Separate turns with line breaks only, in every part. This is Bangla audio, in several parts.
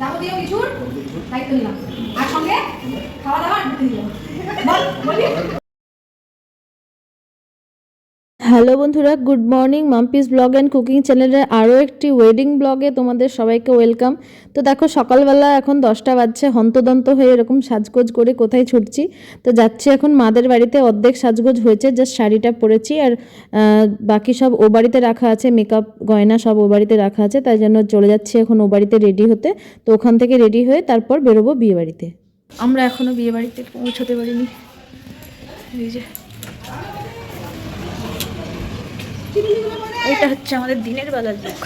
যাবতীয় কিছুর দায়িত্ব নিলাম। আর সঙ্গে খাওয়া দাওয়া বল বলি।
হ্যালো বন্ধুরা, good morning. Mampi's vlog and cooking চ্যানেলের আরও একটি ওয়েডিং ব্লগে তোমাদের সবাইকে ওয়েলকাম। তো দেখো, সকালবেলা এখন দশটা বাজছে, হন্তদন্ত হয়ে এরকম সাজগোজ করে কোথায় ছুটছি। তো যাচ্ছি এখন মাদের বাড়িতে, অর্ধেক সাজগোজ হয়েছে জাস্ট শাড়িটা পরেছি আর বাকি সব ও বাড়িতে রাখা আছে মেকআপ গয়না সব ও বাড়িতে রাখা আছে, তাই জন্য চলে যাচ্ছি এখন ও বাড়িতে রেডি হতে। তো ওখান থেকে রেডি হয়ে তারপর বেরোবো বিয়ে বাড়িতে। আমরা এখনও বিয়ে বাড়িতে পৌঁছতে পারিনি। এটা হচ্ছে আমাদের দিনের বেলার লুক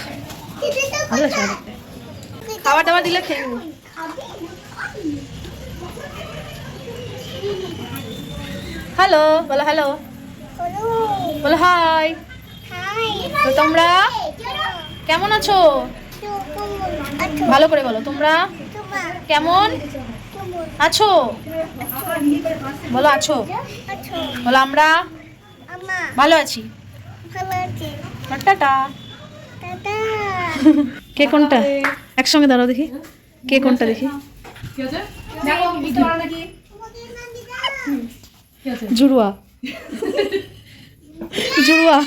ভালো লাগছে খাবার দাবার দিলে খেয়ে নেব। হ্যালো বলো হ্যালো। বলো হাই। তো তোমরা? কেমন আছো? ভালো করে বলো তোমরা? কেমন? আছো? বলো আছো। বলো আমরা? ভালো আছি। টাটা। কে কোনটা? একসঙ্গে দাঁড়াও দেখি। কে কোনটা দেখি? জুড়ুয়া জুড়ুয়া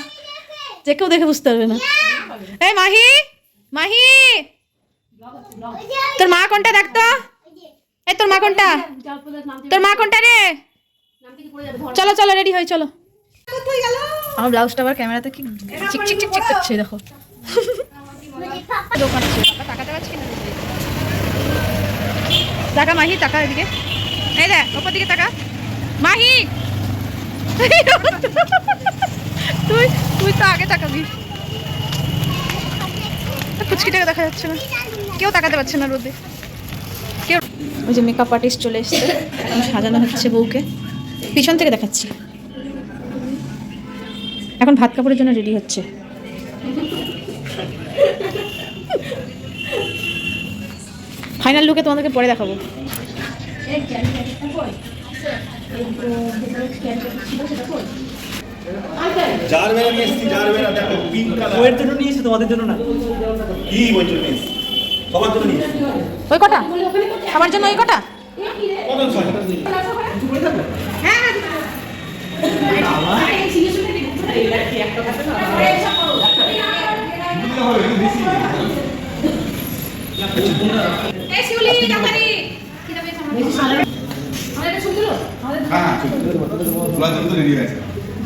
যে কেউ দেখে বুঝতে পারবে না। এই মাহি মাহি। তোর মা কোনটা দেখতো এই তোর মা কোনটা? তোর মা কোনটা রে? চলো চলো রেডি হই চলো। আমার ব্লাউজটা আবার ক্যামেরাতে কি চিক চিক চিক চিক করছে দেখো। দোকান তাকাতে পারছি না টাকা মাহি টাকা এদিকে। এই দেখ ওপর দিকে টাকা। মাহি! তুই তুই তো আগে তাকাবি। ফুচকিটাকে দেখা যাচ্ছে না। কেউ তাকাতে পারছে না রোদে। কেউ ওই যে মেকআপ আর্টিস্ট চলে এসছে। সাজানো হচ্ছে বউকে। পিছন থেকে দেখাচ্ছি। এখন ভাত কাপড়ের জন্য রেডি হচ্ছে। ফাইনাল লুকে তোমাদেরকে পরে দেখাবো।
যার বেলা নিয়ে এসেছি যার বেলা দেখো পিঙ্ক কালার
ওয়ের জন্য নিয়েছি তোমাদের জন্য না?
কি বলছো নিয়ে সবার জন্য নিয়ে
ওই কটা? আমার জন্য ওই কটা?
কত ছয়
এই শিউলি জামারি কি দাবে আমাদের আমাদের এটা শুনছিল আমাদের
হ্যাঁ তোলার জন্য তো রেডি হয়ে আছে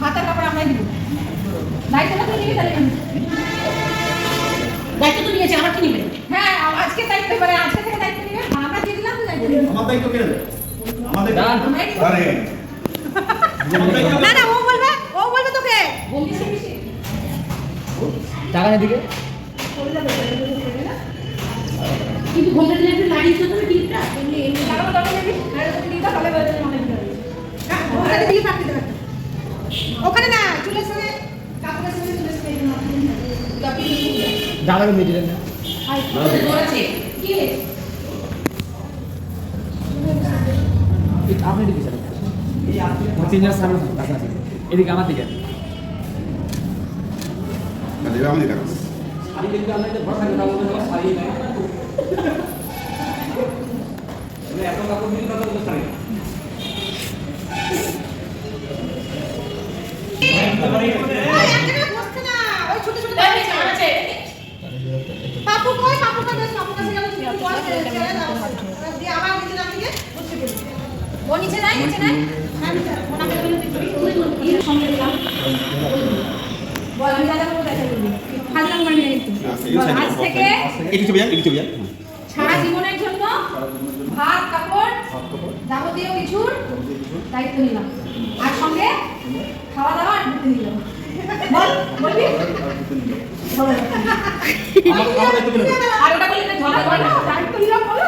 ভাতের কাপড় আমরাই দিব। দায়িত্বটা তাহলে
দায়িত্ব তো নিয়েছে আমার কি নিবে?
হ্যাঁ আজকে দায়িত্ব এবারে আজকে থেকে দায়িত্ব নিবে। আমরা দিয়ে দিলাম তো দায়িত্ব।
আমার দায়িত্ব কেন দেবে? আমাদের
আমরাই
আরে।
না না ও বলবে ও বলবে তোকে।
টাকা দিকে।
কিন্তু ঘণ্টা দিলে একটু লাগিয়ে দিতে হবে টিপটা
এমনি এমনি লাগাবো তখন দেখবি আর তাহলে অনেক হ্যাঁ ওখানে দিয়ে থাকতে দেবে ওখানে না চুলের সঙ্গে কাপড়ের সঙ্গে চুলের সঙ্গে এই জন্য।
দাদাকে না? আপনি দিকে চলেন তিনজন সামনে কাছাকাছি এদিকে আমার দিকে ভরসা নাই কাপড়
নিচে নামিয়ে নিচে নাই, নিচে নাই? হ্যাঁ, নিচে। ও নামে গেল, তুই এর সঙ্গে দিলাম। বল, আমি দাদা বলব, দাদা বলবি। ফাজলাম মারবি না কিন্তু। বল, আজ থেকে
এটি চলে যান এটি চলে যান
সারা জীবনের জন্য ভাত কাপড় যাবতীয় কিছুর দায়িত্ব নিলাম। আর সঙ্গে খাওয়া দাওয়া আর ঘুরতে দিলাম বল বলবি? আর ওটা বললে ঝগড়া করে না। দায়িত্ব নিলাম বলো।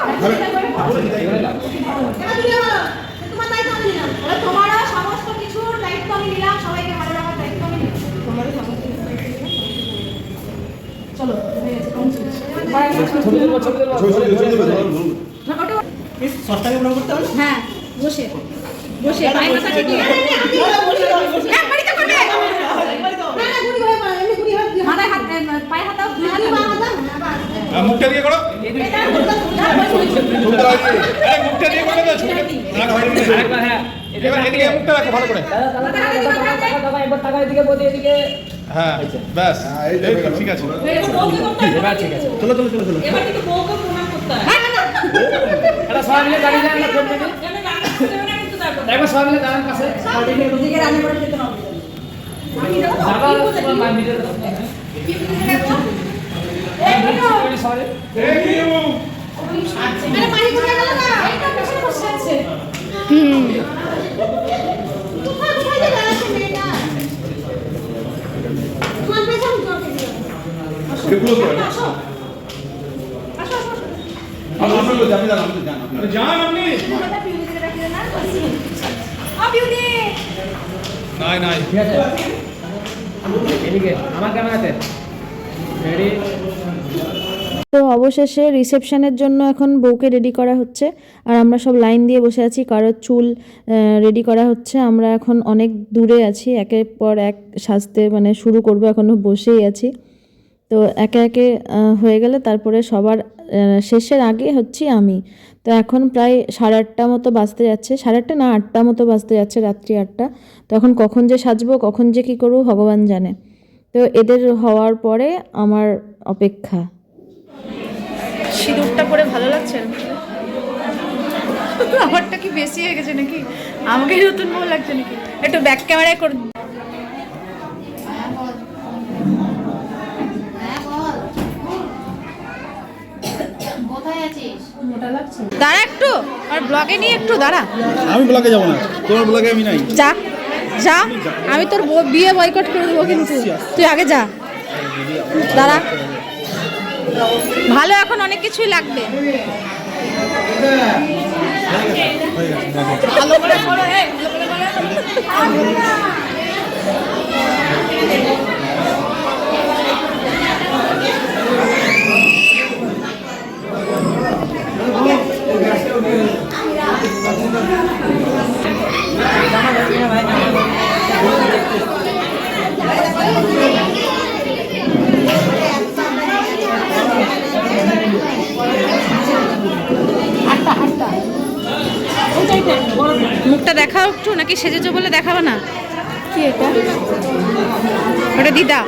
তোমার দায়িত্ব নিলাম। বলো, তোমারও সমস্ত কিছুর দায়িত্ব আমি নিলাম। সবাইকে ভালো রাখার দায়িত্ব আমি নিলাম। তোমারও সমস্ত দায়িত্ব নিলাম। চলো। হয়ে বসে বসে পায়ে মাথা ঠেকিয়ে
মুখটা দিয়ে করো মুখটা দিয়ে করো ভালো করে
টাকা এদিকে, বদি এদিকে।
হ্যাঁ ব্যাস। এই তো, ঠিক আছে।
এবার ঠিক আছে।
চলো চলো চলো চলো।
এবার কিন্তু বউকে প্রণাম করতে হয়।
এটা সবাই মিলে দাঁড়িয়ে যান না
তারপর।
একবার দাঁড়ান পাশে দাদা তোমার মা ভিডিও দাও সবাই
আরে মারি কোথায় গেল না এটা পেছনে বসে আছে। কোথায় কোথায় যে বেড়াচ্ছে মেয়েটা তোমার পেছনে জল দিয়ে
এগুলো তো
আসো আসো আসো
আমি আসলে তো যাবি না আমি তো জানি
আরে যান আপনি
মোবাইলটা বিউটি দিকে রাখি না আ বিউটি
নাই নাই
ঠিক আছে। এদিকে আমার ক্যামেরাতে। রেডি
তো অবশেষে রিসেপশনের জন্য এখন বউকে রেডি করা হচ্ছে। আর আমরা সব লাইন দিয়ে বসে আছি কারোর চুল রেডি করা হচ্ছে। আমরা এখন অনেক দূরে আছি একের পর এক সাজতে মানে শুরু করব এখনও বসেই আছি। তো একে একে হয়ে গেলে তারপরে সবার শেষের আগে হচ্ছি আমি। তো এখন প্রায় সাড়ে আটটা মতো বাজতে যাচ্ছে, সাড়ে আটটা না আটটা মতো বাজতে যাচ্ছে রাত্রি আটটা। তো এখন কখন যে সাজবো, কখন যে কী করব ভগবান জানে। তো এদের হওয়ার পরে আমার অপেক্ষা।
সিঁদুরটা পরে ভালো লাগছে? আমারটা কি বেশি হয়ে গেছে নাকি? আমাকে নতুন ভালো লাগছে নাকি? একটু ব্যাক ক্যামেরায় করে দাঁড়া একটু আর ব্লগে নিয়ে একটু দাঁড়া।
আমি ব্লগে যাব না তোমার ব্লগে আমি নাই।
যা যা আমি তোর বউ- বিয়ে বয়কট করে দেবো কিন্তু। তুই আগে যা। দাঁড়া। ভালো এখন অনেক কিছুই লাগবে। ভালো করে করো, এই, ভালো করে করো। মুখটা দেখাও একটু নাকি সেজেছো বলে দেখাবে না? কি এটা? ওটা দিদা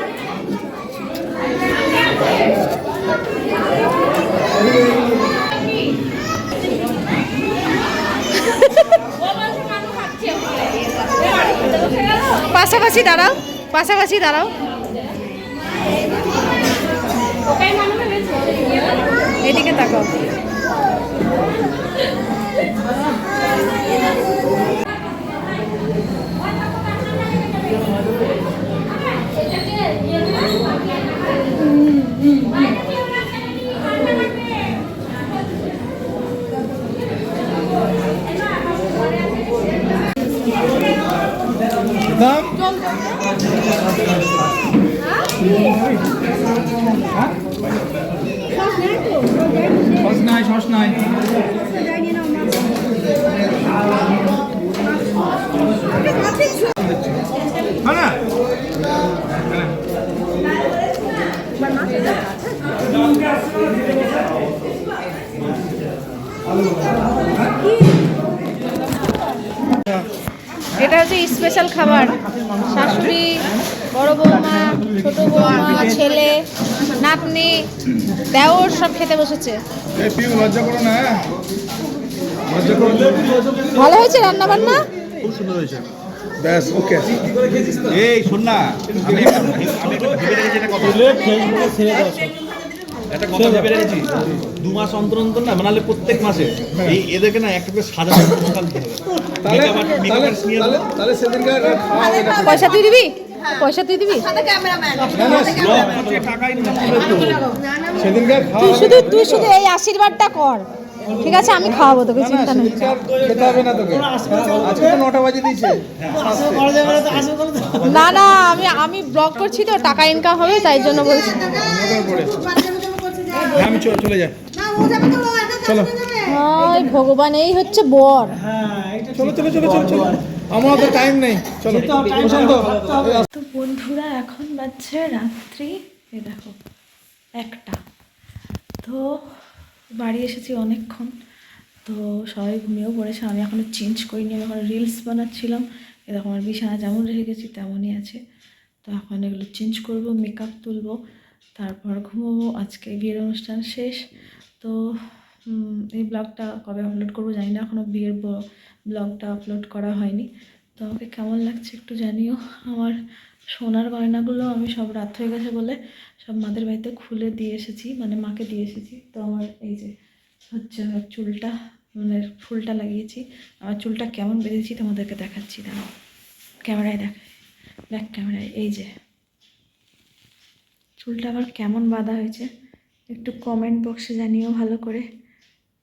পাশাপাশি দাঁড়াও পাশাপাশি দাঁড়াও। এদিকে তাকাও
সস নাই সস নাই হ্যাঁ না
এটা হচ্ছে স্পেশাল খাবার। শাশুড়ি বড় বৌমা ছোট বৌমা ছেলে নাতনি দেওর সব খেতে বসেছে।
হ্যাঁ?
ভালো হয়েছে রান্না বান্না
খুব সুন্দর হয়েছে।
ব্যাস ওকে।
এই শোন না আমি একটা- আমি একটা কথা। একটা কথা ভেবে রেখেছি দু মাস অন্তর অন্তর না বানালে প্রত্যেক মাসে এই এদেরকে না একটা করে সাজানো প্রোগ্রাম হবে
তাহলে
Makeup artist- makeup
তাহলে
artist নিয়ে
তাহলে তাহলে সেদিনকার খাওয়া হবে না
পয়সা তুই দিবি পয়সা তুই দিবি
সাথে ক্যামেরাম্যান
ব্লগ হচ্ছে টাকাই নিয়ে
সেদিনকার
তুই শুধু তুই শুধু এই আশীর্বাদটা কর ঠিক আছে আমি খাওয়াবো তোকে চিন্তা নেই
খেতে হবে না তোকে আজকে তো নটা বাজে দিয়েছে
না না আমি আমি ব্লগ করছি তো টাকা ইনকাম হবে তাই জন্য বলছি
হ্যাঁ আমি চলে চলে যাই।
না ও যাবে তো ও একা
চলো।
ওই ভগবান এই হচ্ছে বর।
চলো চলো চলো চলো চলো। আমার তো টাইম নেই। চলো। প্রশান্ত
তো বন্ধুরা এখন বাজছে রাত্রি। এ দেখো একটা।
তো বাড়ি এসেছি অনেকক্ষণ। তো সবাই ঘুমিয়েও পড়েছে। আমি এখনও চেঞ্জ করিনি আমি এখন রিলস বানাচ্ছিলাম। এরকম আমার বিছানা যেমন রেখে গেছি তেমনই আছে। তো এখন এগুলো চেঞ্জ করব মেকআপ তুলবো। তারপর ঘুমোবো, আজকে বিয়ের অনুষ্ঠান শেষ। তো এই ব্লগটা কবে আপলোড করব জানি না এখনও বিয়ের ব্লগটা আপলোড করা হয়নি। তো আমাকে কেমন লাগছে একটু জানিও। আমার সোনার গয়নাগুলো আমি সব রাত হয়ে গেছে বলে সব মাদের বাড়িতে খুলে দিয়ে এসেছি মানে মাকে দিয়ে এসেছি। তো আমার এই যে হচ্ছে আমার চুলটা মানে ফুলটা লাগিয়েছি। আমার চুলটা কেমন বেঁধেছি তোমাদেরকে দেখাচ্ছি দাঁড়াও ক্যামেরায় দেখাই ব্যাক ক্যামেরায়, এই যে। চুলটা আবার কেমন বাঁধা হয়েছে, একটু কমেন্ট বক্সে জানিও ভালো করে।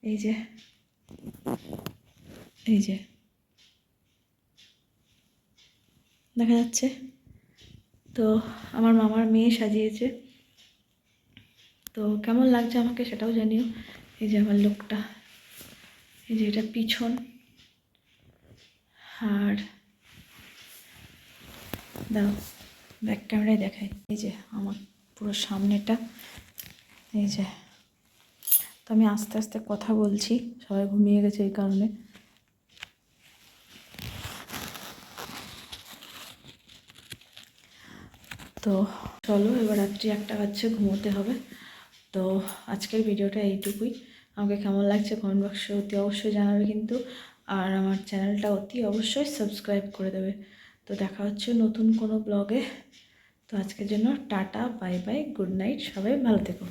এই যে এই যে, দেখা যাচ্ছে। তো আমার মামার মেয়ে সাজিয়েছে। তো কেমন লাগছে আমাকে সেটাও জানিও। এই যে আমার লোকটা, এই যে এটা পিছন। আর দাও ব্যাক ক্যামেরায় দেখাই। এই যে আমার পুরো সামনেটা। এই যে। তো আমি আস্তে আস্তে কথা বলছি, সবাই ঘুমিয়ে গেছে এই কারণে। তো চলো, এবার রাত্রি একটা বাজছে, ঘুমোতে হবে। তো আজকের ভিডিওটা এইটুকুই। আমাকে কেমন লাগছে কমেন্ট বক্সে অতি অবশ্যই জানাবে কিন্তু। আর আমার চ্যানেলটা অতি অবশ্যই সাবস্ক্রাইব করে দেবে। তো দেখা হচ্ছে নতুন কোনো ব্লগে তো আজকের জন্য tata bye bye good night সবাই ভালো থেকো।